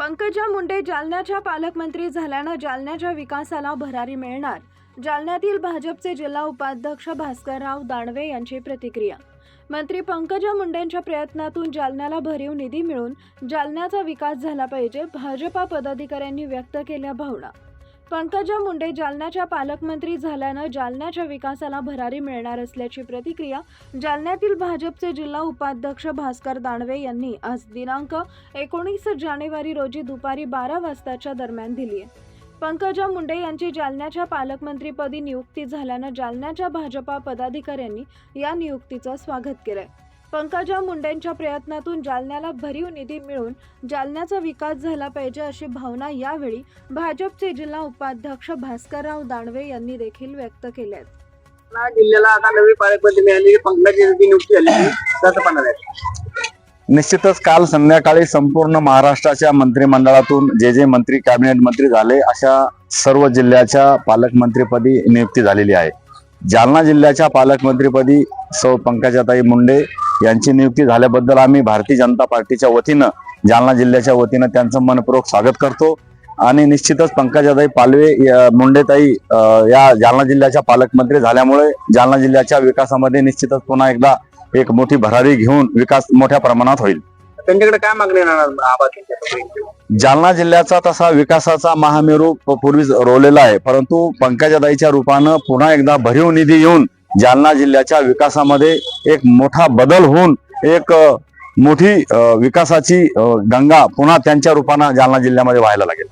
पंकजा मुंडे जालन्याच्या पालकमंत्री झाल्यानं जालन्याच्या विकासाला भरारी मिळणार. जालन्यातील भाजपचे जिल्हा उपाध्यक्ष भास्करराव दानवे यांची प्रतिक्रिया. मंत्री पंकजा मुंडेंच्या प्रयत्नातून जालन्याला भरीव निधी मिळून जालन्याचा विकास झाला पाहिजे भाजपा पदाधिकाऱ्यांनी व्यक्त केल्या भावना. पंकजा मुंडे जालन्याच्या पालकमंत्री झाल्यानं जालन्याच्या विकासाला भरारी मिळणार असल्याची प्रतिक्रिया जालन्यातील भाजपचे जिल्हा उपाध्यक्ष भास्कर दानवे यांनी आज दिनांक एकोणीस जानेवारी रोजी दुपारी बारा वाजताच्या दरम्यान दिली आहे. पंकजा मुंडे यांची जालन्याच्या पालकमंत्रीपदी नियुक्ती झाल्यानं जालन्याच्या भाजपा पदाधिकाऱ्यांनी या नियुक्तीचं स्वागत केलं आहे पंकजा मुंडेंच्या प्रयत्नातून जालन्याला भरीव निधी मिळून जालन्याचा विकास झाला पाहिजे अशी भावना यावेळी भाजपचे जिल्हा उपाध्यक्ष भास्करराव दानवे यांनी देखील व्यक्त केल्या आहेत जालना जिल्ह्याला आता नवी पालकमंत्री मिळाली पंकजाची नियुक्ती झाली कसं पाहणार आहे. निश्चितच काल संध्याकाळी संपूर्ण महाराष्ट्राच्या मंत्रिमंडळातून जे जे मंत्री कॅबिनेट मंत्री झाले अशा सर्व जिल्ह्याच्या पालकमंत्रीपदी नियुक्ती झालेली आहे. जालना जिल्ह्याच्या पालकमंत्रीपदी सौ पंकजाताई मुंडे यांची नियुक्ती झाल्याबद्दल आम्ही भारतीय जनता पार्टीच्या वतीनं जालना जिल्ह्याच्या वतीनं त्यांचं मनपूर्वक स्वागत करतो आणि निश्चितच पंकजाताई पालवे मुंडेताई या जालना जिल्ह्याच्या पालकमंत्री झाल्यामुळे जालना जिल्ह्याच्या विकासामध्ये निश्चितच पुन्हा एकदा एक मोठी भरारी घेऊन विकास मोठ्या प्रमाणात होईल त्यांच्याकडे काय मागणी? जालना जिल्ह्याचा तसा विकासाचा महामेरू पूर्वीच रोवलेला आहे परंतु पंकजाताईच्या रूपानं पुन्हा एकदा भरीव निधी येऊन जालना जिल्ह्याच्या विकासामध्ये एक मोठा बदल होऊन एक मोठी विकासाची गंगा पुन्हा त्यांच्या रूपानं जालना जिल्ह्यामध्ये व्हायला लागेल.